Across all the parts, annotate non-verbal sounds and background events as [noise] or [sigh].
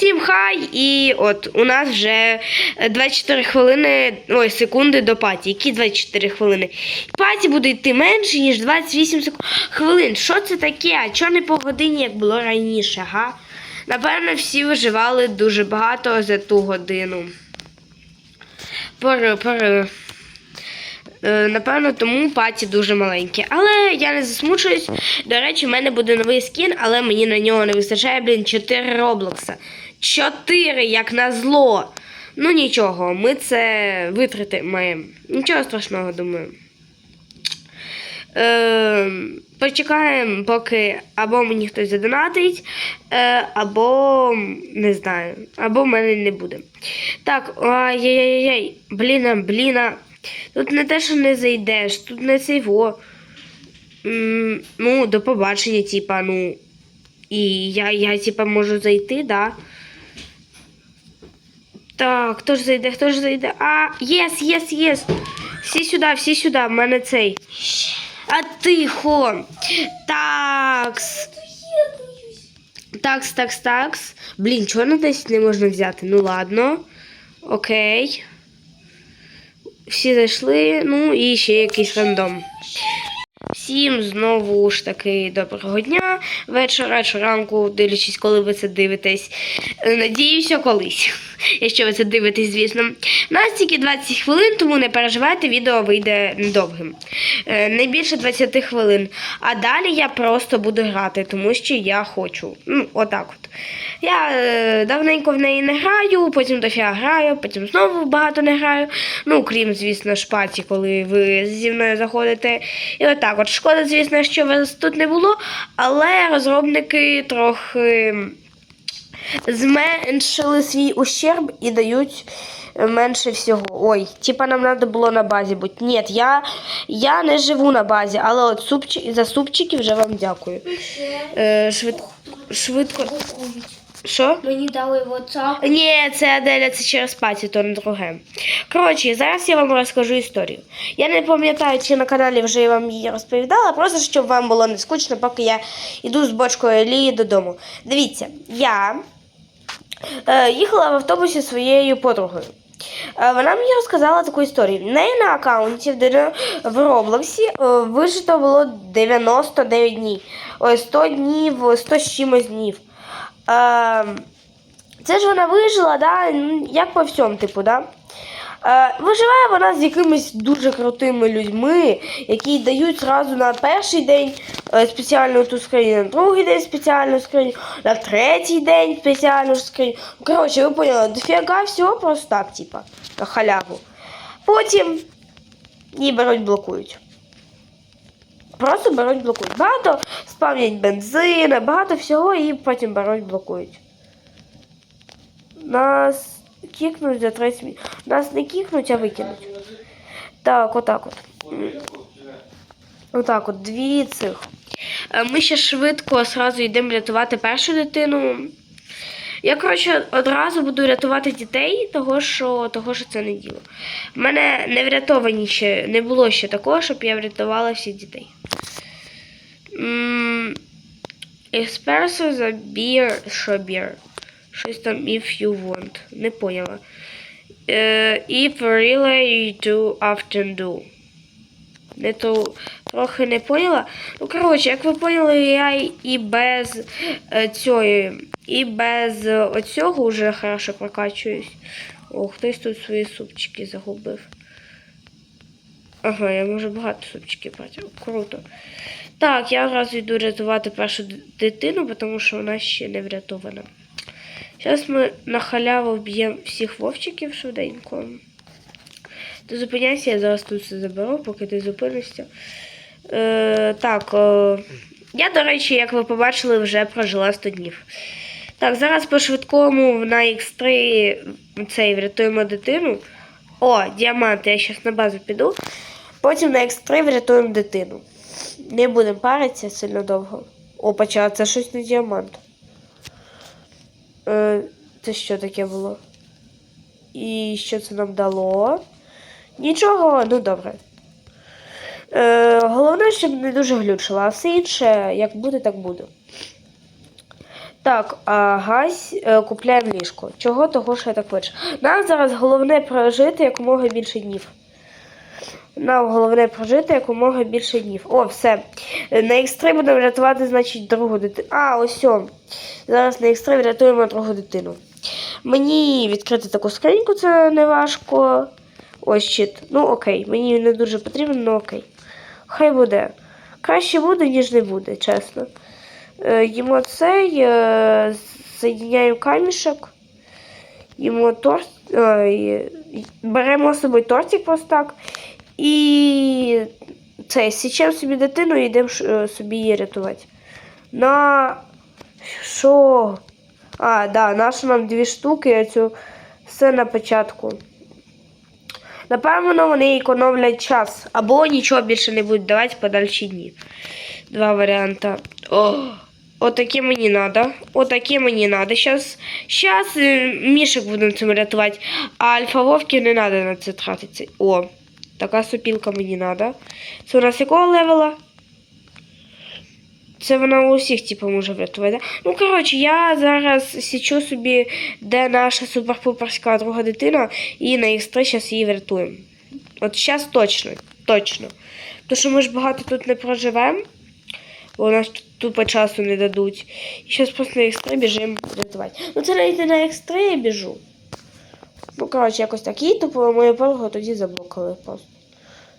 Всім хай! І от у нас вже е, 24 хвилини, ой, секунди до паті. Які 24 хвилини? Паті буде йти менше, ніж 28 секунд. хвилин. Що це таке? А чого не по годині, як було раніше, га? Напевно, всі виживали дуже багато за ту годину. Пори, пори. Е, Напевно, тому паті дуже маленьке. Але я не засмучуюсь. До речі, в мене буде новий скін, але мені на нього не вистачає, блін, 4 роблокса. 4, як на зло. Ну нічого, ми це витратимо. Нічого страшного, думаю. Е, почекаємо, поки або мені хтось задонатить, е, або не знаю, або в мене не буде. Так, ай-яй-яй-яй, бліна, бліна. Тут не те, що не зайдеш, тут не цейво. М, Ну, до побачення, типа, ну. І я, я типа, можу зайти, да. Так, хто ж зайде, хто ж зайде? А, єс, єс, єс. Всі сюди, всі сюди, в мене цей. А тихо. Такс. Такс, такс, такс. Блін, чого на 10 не можна взяти? Ну ладно. Окей. Всі зайшли, ну і ще якийсь рандом. Всім знову ж таки доброго дня, вечора чи ранку, дивлячись, коли ви це дивитесь. Е, Надіюся, колись. [laughs] Якщо ви це дивитесь, звісно. У нас тільки 20 хвилин, тому не переживайте, відео вийде недовгим. Е, Не більше 20 хвилин. А далі я просто буду грати, тому що я хочу. Ну, отак от. Я е, давненько в неї не граю, потім дофіга граю, потім знову багато не граю. Ну, крім, звісно, шпаті, коли ви зі мною заходите. І отак от. Шкода, звісно, що вас тут не було, але розробники трохи зменшили свій ущерб і дають менше всього. Ой, типа нам треба було на базі бути. Ні, я, я не живу на базі, але от супчик, за супчики вже вам дякую. Е, швид, швидко. Що? Мені дали WhatsApp. Ні, це Аделя, це через паті, то не друге. Коротше, зараз я вам розкажу історію. Я не пам'ятаю, чи на каналі вже я вам її розповідала, просто щоб вам було не скучно, поки я йду з бочкою Елії додому. Дивіться, я е, їхала в автобусі своєю подругою. Е, Вона мені розказала таку історію. В неї на аккаунті в, Роблоксі е, вижито було 99 днів. Ой, 100 днів, 100 з чимось днів. Е, це ж вона вижила, да, ну, як по всьому, типу, да. Е, виживає вона з якимись дуже крутими людьми, які дають зразу на перший день е, спеціальну ту скриню, на другий день спеціальну скриню, на третій день спеціальну скриню. Коротше, ви поняли, дофіга всього просто так, типа, на халяву. Потім її беруть, блокують. Просто беруть, блокують. Багато спавнять бензина, багато всього і потім беруть, блокують. Нас кікнуть за 30 минут. Нас не кікнуть, а викинуть. Так, отак от. Отак от, дві цих. Е, Ми ще швидко одразу йдемо рятувати першу дитину. Я, коротше, одразу буду рятувати дітей, того що, того, що це не діло. У мене не врятовані ще, не було ще такого, щоб я врятувала всіх дітей. Espresso за beer, що beer? Щось там if you want. Не поняла. Е, if really you do often do. Не то трохи не поняла. Ну, коротше, як ви поняли, я і без е, цієї, і без е, оцього вже хорошо прокачуюсь. О, хтось тут свої супчики загубив. Ага, я можу багато супчиків брати. Круто. Так, я одразу йду рятувати першу дитину, тому що вона ще не врятована. Зараз ми на халяву вб'ємо всіх вовчиків швиденько. Ти зупиняйся, я зараз тут все заберу, поки ти зупинишся. Е, так, е, я, до речі, як ви побачили, вже прожила 100 днів. Так, зараз по швидкому на X3 цей врятуємо дитину. О, діамант, я зараз на базу піду. Потім на X3 врятуємо дитину. Не будемо паритися сильно довго. Опача, це щось не діамант. Е, це що таке було? І що це нам дало? Нічого, ну добре. Е, головне, щоб не дуже глючило, а все інше, як буде, так буде. Так. А гась е, купляємо ліжко. Чого? Того, що я так хочу. Нам зараз головне прожити якомога більше днів. Нам головне прожити якомога більше днів. О, все. На X3 будемо рятувати, значить, другу дитину. А, ось. о. Зараз на X3 врятуємо другу дитину. Мені відкрити таку скриньку, це не важко. Ось щит. Ну окей, мені не дуже потрібно, ну окей. Хай буде. Краще буде, ніж не буде, чесно. Е, їмо цей, е, камішок, їмо торт, беремо з собою тортик просто так. І цей, січемо собі дитину і йдемо е, собі її рятувати. На що? А, да, нашу нам дві штуки, а цю все на початку. Напевно, вони економлять час. Або нічого більше не будуть давати подальші дні. Два варіанти. О, отакі мені треба. Отакі мені треба. Щас, щас е, мішок будемо цим рятувати, а альфа вовки не треба на це тратитися. О, така супілка мені треба. Це у нас якого левела? Це вона у всіх, типу, може врятувати. Ну, коротше, я зараз січу собі, де наша суперпуперська друга дитина, і на X3 зараз її врятуємо. От зараз точно, точно. Тому що ми ж багато тут не проживемо, бо нас тут тупо часу не дадуть. І зараз просто на X3 біжимо рятувати. Ну, це навіть не на X3 я біжу. Ну, коротше, якось так. І тупо мою подругу тоді заблокали просто.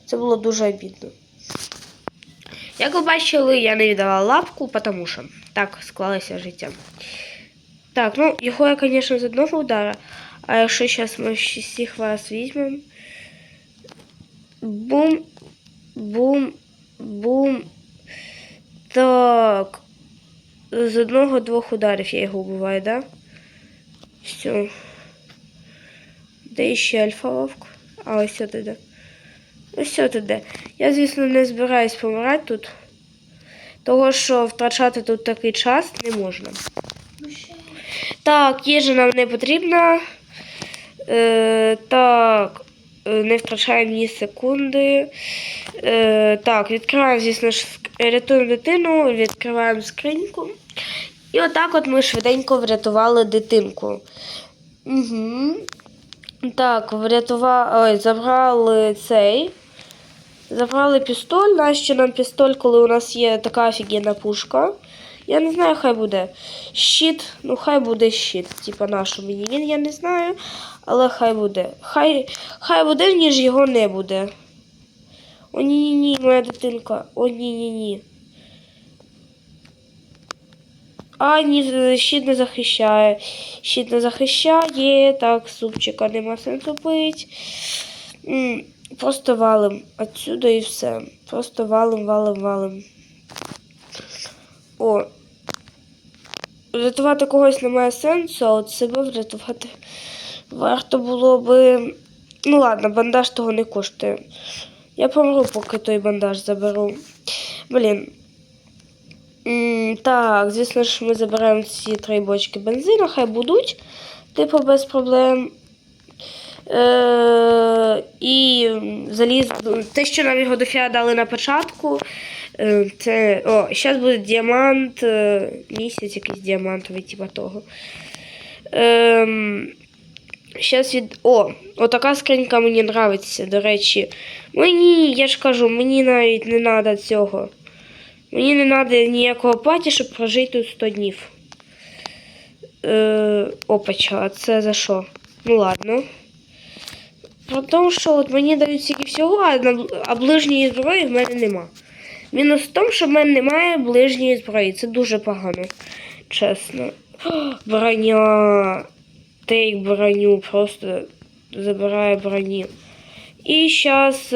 Це було дуже обідно. Як ви бачили, я не віддала лапку, тому що так склалося життя. Так, ну його я, звісно, з одного удара. А якщо зараз ми всіх вас візьмемо. Бум, бум, бум. Так. З одного-двох ударів я його вбиваю, да? Все. Де ще альфа-вовк? А ось туди. Ось туди. Я, звісно, не збираюсь помирати тут. Того, що втрачати тут такий час не можна. Так, їжа нам не потрібна. Е, так, е, не втрачаємо ні секунди. Е, так, відкриваємо, звісно рятуємо дитину, відкриваємо скриньку. І отак от ми швиденько врятували дитинку. Угу. Так, врятували. Ой, забрали цей. Забрали пістоль. Нащо нам пістоль, коли у нас є така офігенна пушка? Я не знаю, хай буде. Щит, ну хай буде щит. Типа нашу мені. Він я не знаю, але хай буде. Хай, хай буде, ніж його не буде. О, ні, ні, ні, моя дитинка. О, ні, ні, ні. А, ні, щит не захищає. Щит не захищає. Так, супчика нема сенсу пить. Просто валим отсюда і все. Просто валим, валим, валим. О. Врятувати когось немає сенсу, а от себе врятувати варто було би. Ну ладно, бандаж того не коштує. Я помру, поки той бандаж заберу. Блін. Так, звісно ж, ми забираємо ці три бочки бензину, хай будуть, типу, без проблем. Е, і заліз. Те, що нам його дофіга дали на початку. Е, це. О, зараз буде діамант. е, Місяць якийсь діамантовий, типа того. Ем, Щас від. О, отака скринька мені нравиться, до речі. Мені, я ж кажу, мені навіть не треба цього. Мені не треба ніякого паті, щоб прожити тут 100 днів. Е, опача, а це за що? Ну ладно. Про те, що от мені дають стільки всього, а, на, а ближньої зброї в мене нема. Мінус в тому, що в мене немає ближньої зброї. Це дуже погано. Чесно. Броня. Тейк броню, просто забирає броні. І зараз.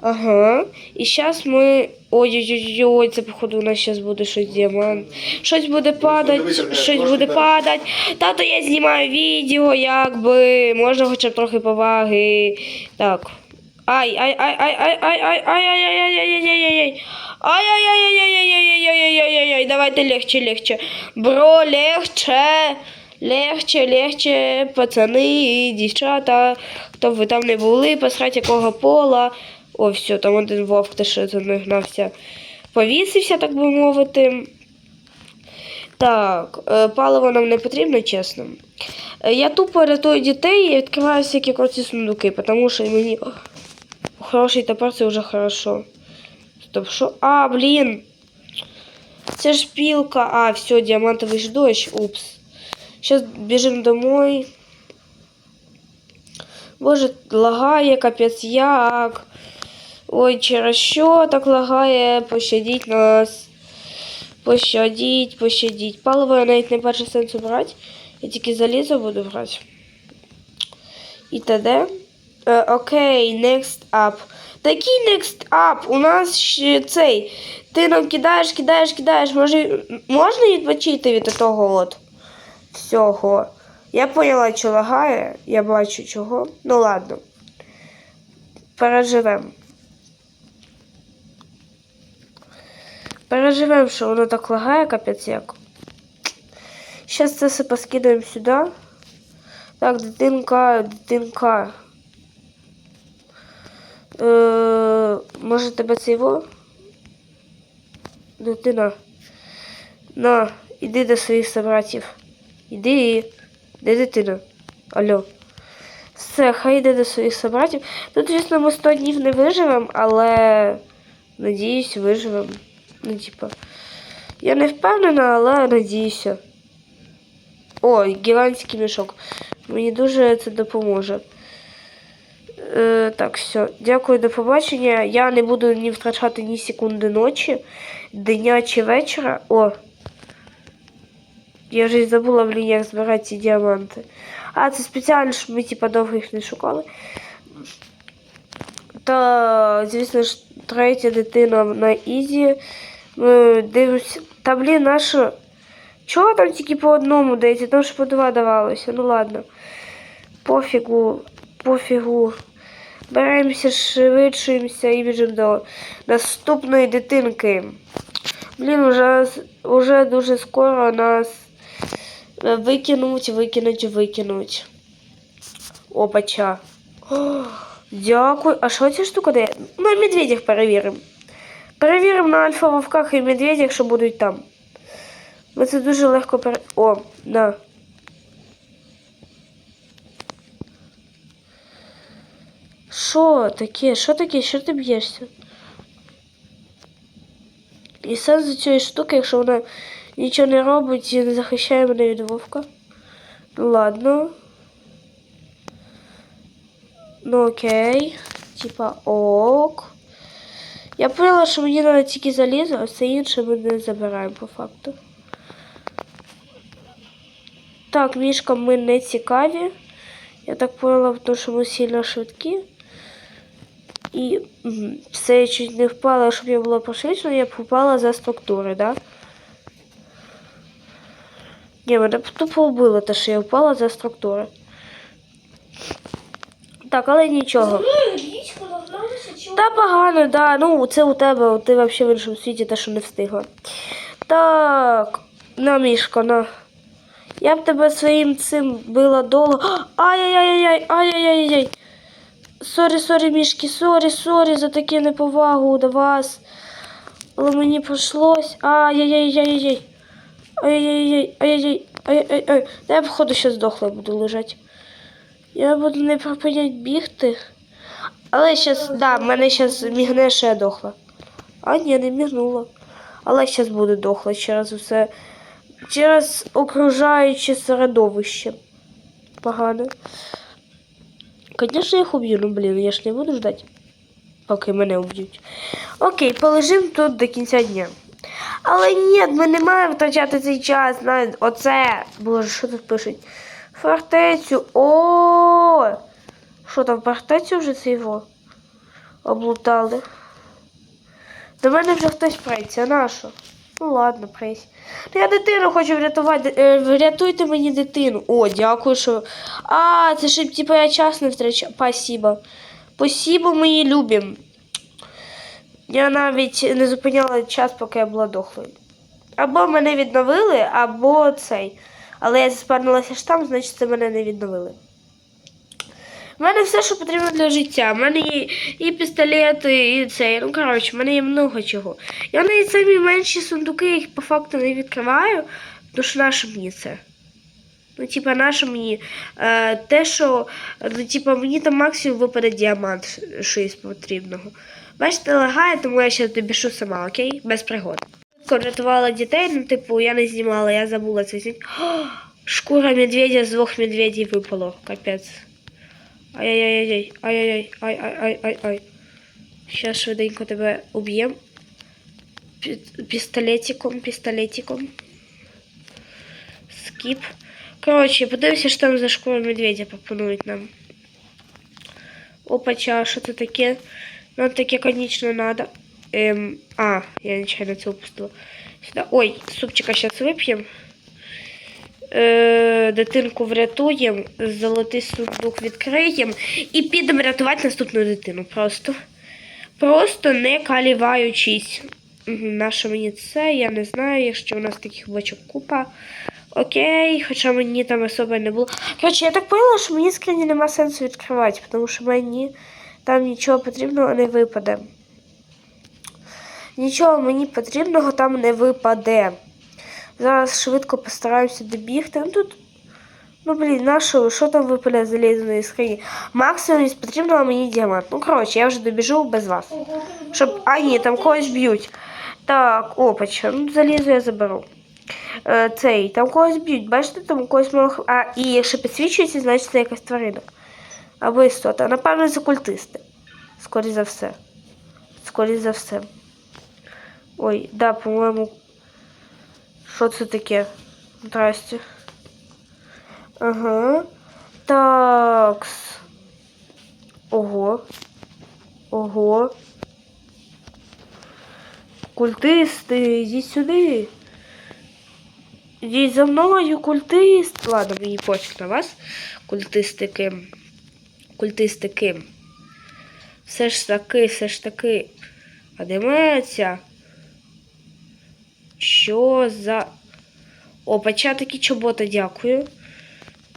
Ага. І зараз ми. Ой-ой-ой, це походу у нас зараз буде щось діамант. Щось буде падати, щось буде падати. Тато я знімаю відео, якби. Можна хоча б трохи поваги. Так. Ай, ай, ай, ай, ай, ай, ай, ай, ай, ай, ай, ай, ай, ай, ай, ай. Ай-яй-яй-яй-яй-яй-яй-яй-яй-яй, давайте легче, легче. Бро, легче. Легче, легче, пацани, дівчата, хто б ви там не були, посрать якого пола. О, все, там один вовк теж за мною гнався. Повісився, так би мовити. Так, е, паливо нам не потрібно, чесно. Е, Я тупо рятую дітей і відкриваю всякі круті сундуки, тому що мені хороший топор це вже хорошо. Стоп, що? А, блін. Це ж пілка. А, все, діамантовий ж дощ. Упс. Сейчас біжимо домой. Боже, лагає, капець як. Ой, через що так лагає? Пощадіть нас. Пощадіть, пощадіть. Паливо я навіть не бачу сенсу брати. Я тільки залізо буду брати. І т.д. Е, Окей, next up. Такий next up. У нас ще цей. Ти нам кидаєш, кидаєш, кидаєш. Може, можна відпочити від того от всього? Я поняла, що лагає. Я бачу чого. Ну ладно. Переживемо. Переживемо, що воно так лагає, капець як. Зараз це все поскидаємо сюди. Так, дитинка, дитинка. Е, може тебе це його? Дитина. На, іди до своїх собратів. Іди. Де дитина? Алло. Все, хай йде до своїх собратів. Тут, звісно, ми 100 днів не виживемо, але надіюсь, виживемо. Ну, типа. Я не впевнена, але надіюся. О, гігантський мішок. Мені дуже це допоможе. Е, так, все. Дякую, до побачення. Я не буду ні втрачати ні секунди ночі, дня чи вечора. О. Я вже забула, блін, як збирати ці діаманти. А, це спеціально, щоб ми типа довго їх не шукали. Та, звісно ж, третя дитина на Ізі. Ми дивимося. Та блін, наша. Чого там тільки по одному дається? Тому що по два давалося. Ну ладно. Пофігу, пофігу. Беремося, швидшуємося і біжимо до наступної дитинки. Блін, уже, уже дуже скоро нас е, викинуть, викинуть, викинуть. Опача. Дякую. А що ця штука дає? На медведях перевіримо. Перевіримо на альфа вовках і медведях, що будуть там. Ми це дуже легко пере... О, на. Що таке? Що таке? Що ти б'єшся? І сенс цієї штуки, якщо вона нічого не робить і не захищає мене від вовка. Ладно. Ну окей. Типа ок. Я поняла, що мені треба тільки залізо, а все інше ми не забираємо по факту. Так, мішкам ми не цікаві. Я так поняла, тому що ми сильно швидкі. І все я чуть не впала, щоб я була пошвидшена, я б впала за структури, да? Ні, мене тупо вбило те, що я впала за структури. Так, але нічого. Та погано, да. Ну, це у тебе, ти взагалі в іншому світі те, що не встигла. Так, на мішко, на. Я б тебе своїм цим била долу. [gasps] Ай-яй-яй-яй, ай-яй-яй-яй. Сорі, сорі, мішки, сорі, сорі за таку неповагу до вас. Але мені прийшлось. Ай-яй-яй-яй-яй. Ай-яй-яй, ай-яй-яй, ай-яй-яй. Та я, походу, ще здохла буду лежати. Я буду не припинять бігти. Але щас, да, мене щас мігне, що я дохла. А ні, не мігнула. Але щас буду дохла через усе. Через окружаюче середовище. Погано. Звісно, їх уб'ю, ну блін, я ж не буду ждати, поки мене уб'ють. Окей, полежим тут до кінця дня. Але ні, ми не маємо втрачати цей час на оце. Боже, що тут пишуть? Фортецю. О! Що там, фортецю вже це його облутали? До мене вже хтось преться, на що? Ну ладно, пресь. Ну, я дитину хочу врятувати. Е, Врятуйте мені дитину. О, дякую, що. А, це ж типу я час не втрачаю. Спасибо. Спасибо, мої любі. Я навіть не зупиняла час, поки я була дохлою. Або мене відновили, або цей. Але я заспарнилася ж там, значить це мене не відновили. У мене все, що потрібно для життя. У мене є і пістолети, і цей. Ну, коротше, в мене є много чого. Я навіть самі менші сундуки, їх по факту не відкриваю, Ну що наше мені це? Ну, типа, наше мені. Е, те, що. Ну, типа, мені там максимум випаде діамант що із потрібного. Бачите, лагає, тому я ще тобі пишу сама, окей? Без пригод. Рятувала дітей, ну, типу, я не знімала, я забула це. [gasps] Шкура медведя з двох медведів випало. Капець. Ай-яй-яй-яй. Ай-яй-яй. Ай-ай-ай-ай-ай. Сейчас швиденько тебе уб'єм. Пі- Пістолетиком, пістолетиком. Скіп. Коротше, подивимося, що там за шкуру медведя пропонують нам. Опача, що це таке? Нам таке, конечно, надо. Ем, а, я нечаянно це упустила. Сюди. Ой, супчика зараз вип'ємо. Е, дитинку врятуємо, золотий сундук відкриємо і підемо рятувати наступну дитину. Просто. Просто не каліваючись. Нащо мені це? Я не знаю, якщо у нас таких бочок купа. Окей, хоча мені там особо не було. Коротше, я так поняла, що мені скрині нема сенсу відкривати, тому що мені там нічого потрібного не випаде. Нічого мені потрібного там не випаде. Зараз швидко постараємося добігти. Ну тут. Ну блін, на що, що там випаде залізної скрині? Максимум із потрібного мені діамант. Ну, коротше, я вже добіжу без вас. Щоб. А, ні, там когось б'ють. Так, опача. Ну, залізо я заберу. Е, цей, там когось б'ють, бачите, там когось мало. А, і якщо підсвічується, значить це якась тварина. Або істота. Напевно, це культисти. Скоріше за все. Скоріше за все. Ой, да, по-моєму. Що це таке? Здрасте. Ага. Такс. Ого. Ого. Культисти, йдіть сюди. Йдіть за мною, культист. Ладно, мені пофіг на вас. Культисти ким. Культисти ким. Все ж таки, все ж таки. А де моя ця? Що за. Опача такі чоботи, дякую.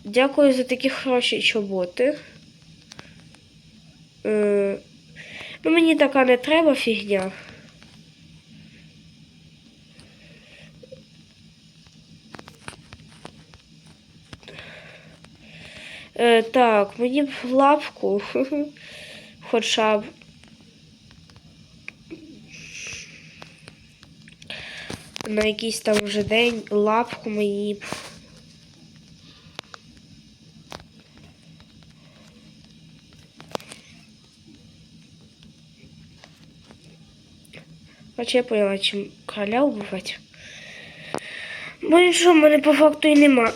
Дякую за такі хороші чоботи. Е, ну, мені така не треба фігня. Е, так, мені б лапку. [laughs] Хоча б. На якийсь там вже день лапку мені. Хоча я поняла, чим короля убивати. Бо нічого в мене по факту і нема.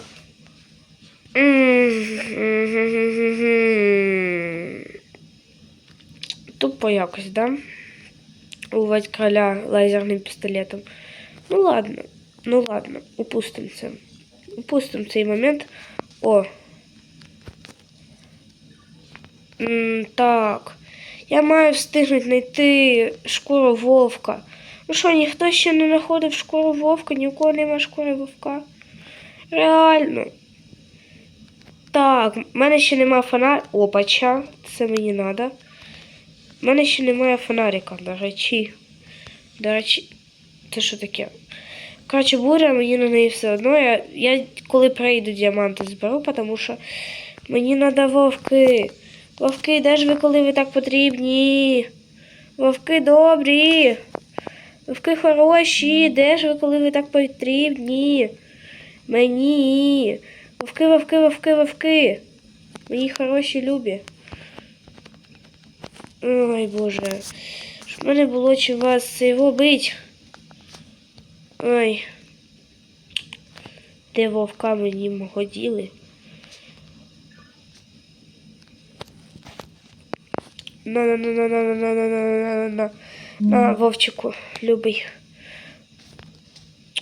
Тупо якось, да? Убивати короля лазерним пістолетом. Ну ладно, ну ладно, упустимо це. Упустимо цей момент. О. М, так. Я маю встигнути знайти шкуру вовка. Ну що, ніхто ще не знаходив шкуру вовка, ні у кого нема шкури вовка. Реально. Так, в мене ще нема фонарика. Опача, це мені треба. У мене ще немає фонарика, до речі. До речі, це що таке? Коротше, буря мені на неї все одно. Я, я коли прийду діаманти зберу, тому що мені треба вовки. Вовки, де ж ви, коли ви так потрібні? Вовки добрі. Вовки хороші, де ж ви, коли ви так потрібні? Мені. Вовки, вовки, вовки, вовки. Мої хороші любі. Ой, Боже. Щоб мене було чим вас його бить. Ой. Де вовка мені мого діли? На на на на на на на на на на на на Вовчику, любий.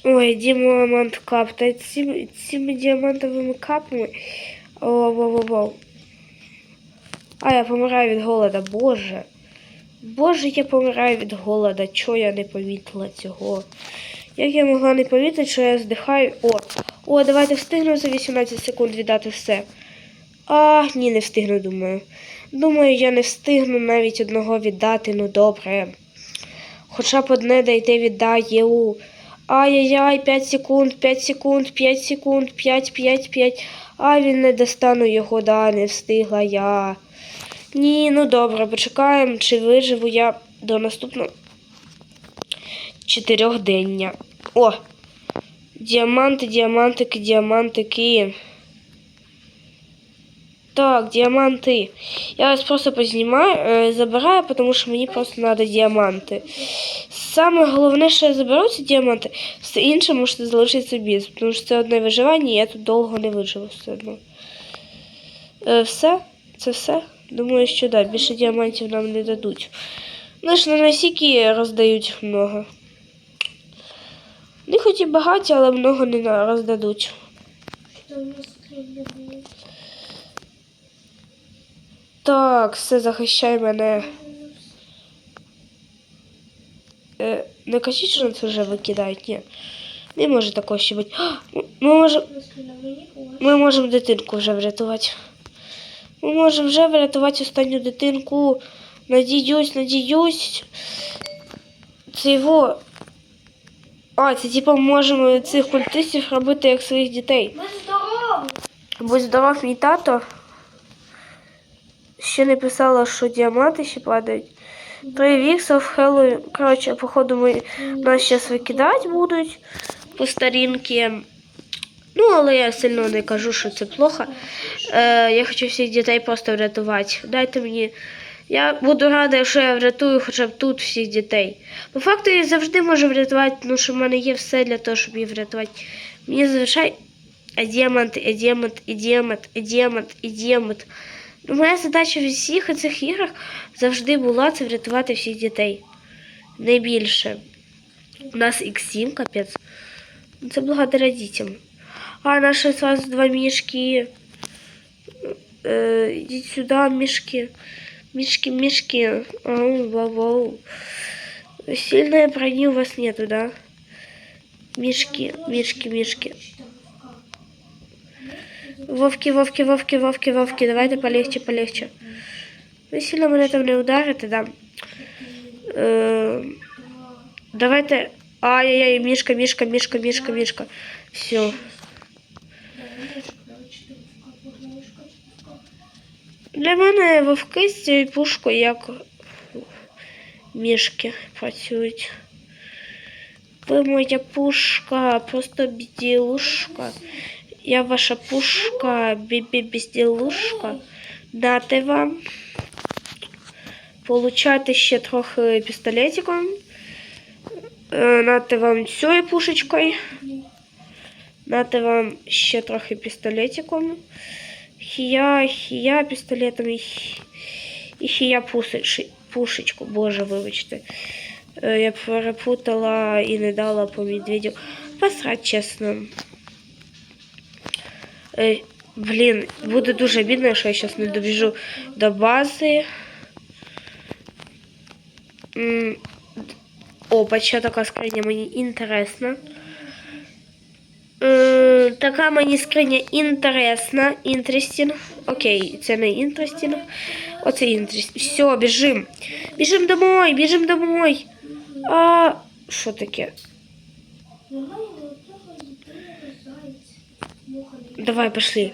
Ой, діамант кап. Та ці, цими діамантовими капами. О, о. А, я помираю від голода, боже. Боже, я помираю від голода. Чого я не помітила цього? Як я могла не помітити, що я здихаю. О, о, давайте встигну за 18 секунд віддати все. А, ні, не встигну, думаю. Думаю, я не встигну навіть одного віддати, ну добре. Хоча б одне дайте віддаю. Ай-яй-яй, 5 секунд, 5 секунд, 5 секунд, 5, 5, 5. А він не достану його, да, не встигла я. Ні, ну добре, почекаємо, чи виживу я до наступного чотирьохдення. О! Діаманти, діамантики, діамантики. Так, діаманти. Я вас просто познімаю, е, забираю, тому що мені просто треба діаманти. Саме головне, що я заберу, це діаманти. Все інше можете залишити собі, тому що це одне виживання, і я тут довго не виживу все одно. Все? Це все? Думаю, що так, да, більше діамантів нам не дадуть. Ж на насіки роздають много. Вони хоч і багаті, але много не роздадуть. Нас? Так, все, захищай мене. Е, не кажіть, що це вже викидають, ні. Не може такого ще бути. Ми можемо ми можемо дитинку вже врятувати. Ми можемо вже врятувати останню дитинку. Надіюсь, надіюсь. Це його. А, це типу можемо цих культистів робити як своїх дітей. Мы здоровы! Будь здоров, мій тато. Ще не писала, що діаманти ще падають. Три віксов, Хеллоуін. Коротше, походу, ми нас зараз викидати будуть по старінки. Ну, але я сильно не кажу, що це плохо. Е, я хочу всіх дітей просто врятувати. Дайте мені. Я буду рада, якщо я врятую хоча б тут всіх дітей. По факту я завжди можу врятувати, тому що в мене є все для того, щоб їх врятувати. Мені зазвичай а діамант, і діамант, і діамант, і діамант, і діамант. Ну, моя задача в всіх цих іграх завжди була це врятувати всіх дітей. Найбільше. У нас X7, капець. Ну, Це благодаря дітям. А наші сразу два мішки. Е, ідіть сюди, мішки. Мішки, мішки. Ау, вау, вау. Сильной брони у вас нету, да? Мішки, мішки, мішки. Вовки, вовки, вовки, вовки, вовки. Давайте полегче, полегче. Ви сильно мене там не ударите, да? Е, давайте. Ай-яй-яй, мішка, мішка, мішка, мішка, мішка. Все. Для мене вовки з цією пушкою як мішки працюють. Ви моя пушка, просто біділушка. Я ваша пушка, бібі-безділушка. Дати вам. Получайте ще трохи пістолетиком. Е, Нати вам цією пушечкою. Нати вам ще трохи пістолетиком. Хія, хія пістолетом і, і хія пусич, пушечку. Боже, вибачте. Е, Я перепутала і не дала по медведю. Посрать, чесно. Е, Блін, буде дуже обідно, якщо я зараз не добіжу до бази. Опача, така скриня мені інтересна. Така мені скриня інтересна. Інтерестін. Окей, це не інтерестін. Оце інтерестін. Все, біжим. Біжим домой, біжим домой. А що таке? Давай, пошли.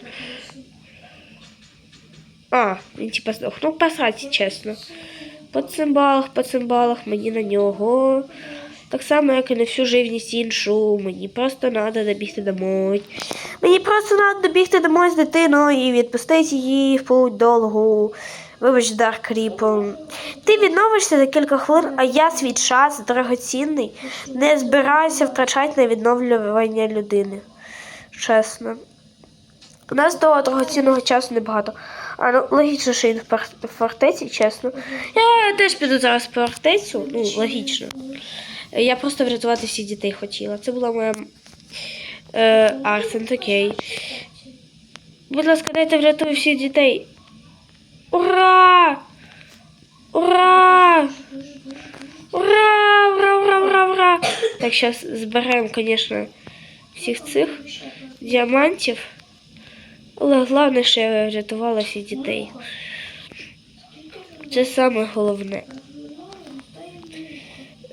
А, він типа здох. Ну, посрать, чесно. По цимбалах, по цимбалах, мені на нього. Так само, як і на всю живність іншу. Мені просто треба добігти домой. Мені просто треба добігти домой з дитиною і відпустити її в путь довгу. Вибач, Дарк Кріпом. Ти відновишся за кілька хвилин, а я свій час дорогоцінний не збираюся втрачати на відновлювання людини. Чесно. У нас того дорогоцінного часу небагато. А ну логічно, що він в фортеці, чесно. Я теж піду зараз в фортецю. Ну, логічно. Я просто врятувати всіх дітей хотіла. Це була моя е, акцент, окей. Будь ласка, дайте врятую всіх дітей. Ура! Ура! Ура! Ура, ура, ура, ура! Так, зараз зберемо, звісно, всіх цих діамантів. Але головне, що я врятувала всіх дітей. Це саме головне.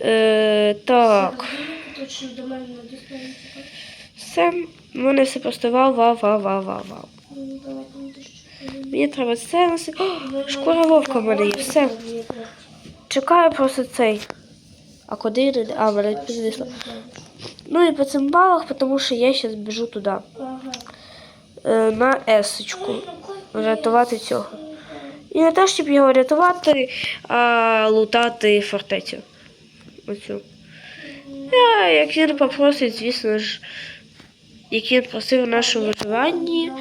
Е, так. точно до мене. Все, мене все просто вау, вау, вау, вау, вау, вау. Ну, що... Мені треба це носити. О, шкура вовка в мене є, все. Чекаю просто цей. А куди А, мене підвисло. Ну і по цим балах, тому що я зараз біжу туди. Е, на есочку. Рятувати цього. І не те, щоб його рятувати, а лутати фортецю. Оцю. А, як він попросить, звісно ж, як він просив у нашому виживанні,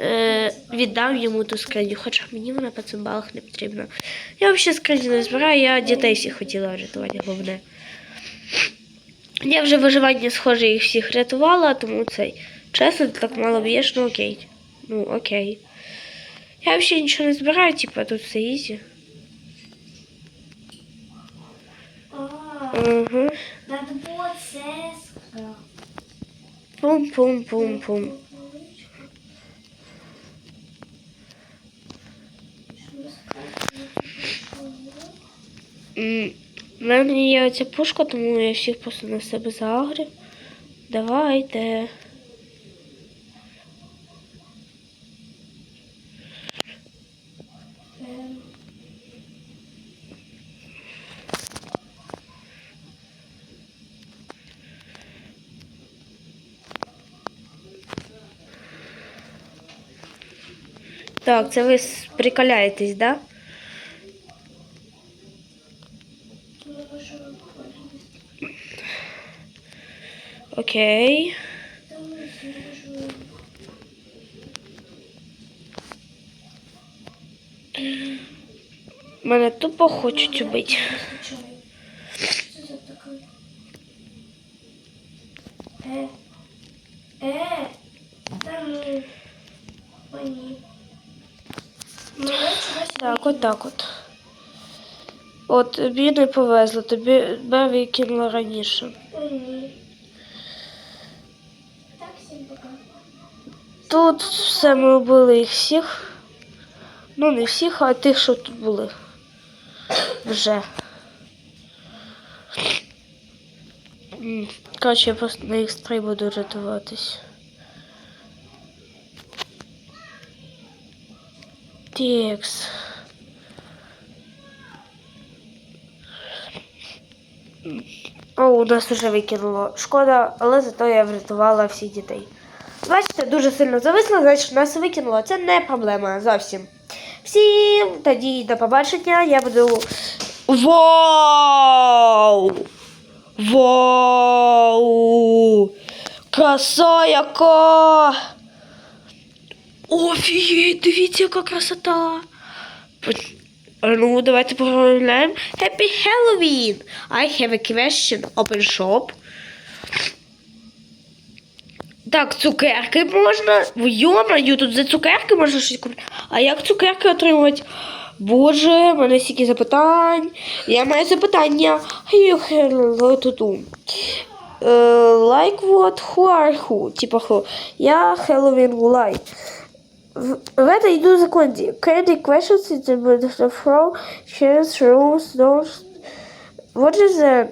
е, віддам йому ту скриню. Хоча мені вона по цим балах не потрібна. Я взагалі скриню не збираю, я дітей всіх хотіла рятувати, головне. Я вже виживання, схоже, їх всіх рятувала, тому цей. Чесно, так мало б'єш, ну окей. Ну окей. Я взагалі нічого не збираю, типа тут все ізі. А, Угу. було це. Пум-пум-пум-пум. У мене є оця пушка, тому я всіх просто на себе загрів. Давайте. Так, це ви прикаляєтесь, да? Окей. Мене тупо хочуть убити. Е. Е. Та ну. Так, от так от. От тобі не повезло, тобі Беві кинула раніше. Тут все ми вбили їх всіх. Ну, не всіх, а тих, що тут були. Вже. Коротше, я просто на X3 буду рятуватись. Текс. О, у нас вже викинуло. Шкода, але зато я врятувала всіх дітей. Бачите, дуже сильно зависло, значить нас викинуло. Це не проблема зовсім. Всім тоді до побачення. Я буду. Вау! Вау! Краса яка! Офігеть, дивіться, яка красота! Ну, давайте поговоримо. Happy Halloween! I have a question. Open shop. Так, цукерки можна. Йомаю, тут за цукерки можна щось купити. А як цукерки отримувати? Боже, в мене стільки запитань. Я маю запитання. Е, Like what? Who are who? Типа? Я Halloween like. В в это йду за Конди. Candy questions in the flow, shares, rooms, doors. What is the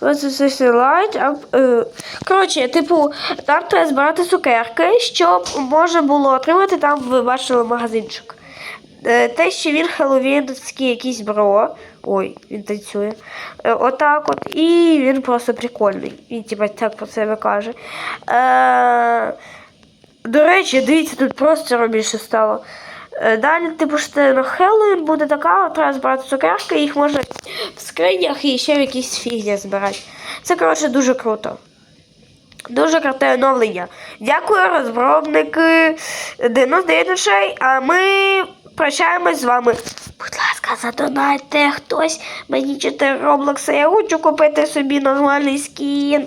What's the system light up? Е, Коротше, типу, там треба збирати цукерки, щоб можна було отримати там, ви бачили магазинчик. Е, Те, що він хеллоуінський якийсь бро. Ой, він танцює. Е, Отак от. І він просто прикольний. Він типа так про себе каже. Е, до речі, дивіться, тут простору більше стало. Е, Далі, типу, що на Хеллоуін буде така, треба збирати цукерки, їх можна в скринях і ще в якісь фігні збирати. Це, коротше, дуже круто. Дуже круте оновлення. Дякую, розробники 99 ночей, а ми прощаємось з вами. Будь ласка, задонайте хтось мені 4 роблокси. Я хочу купити собі нормальний скін.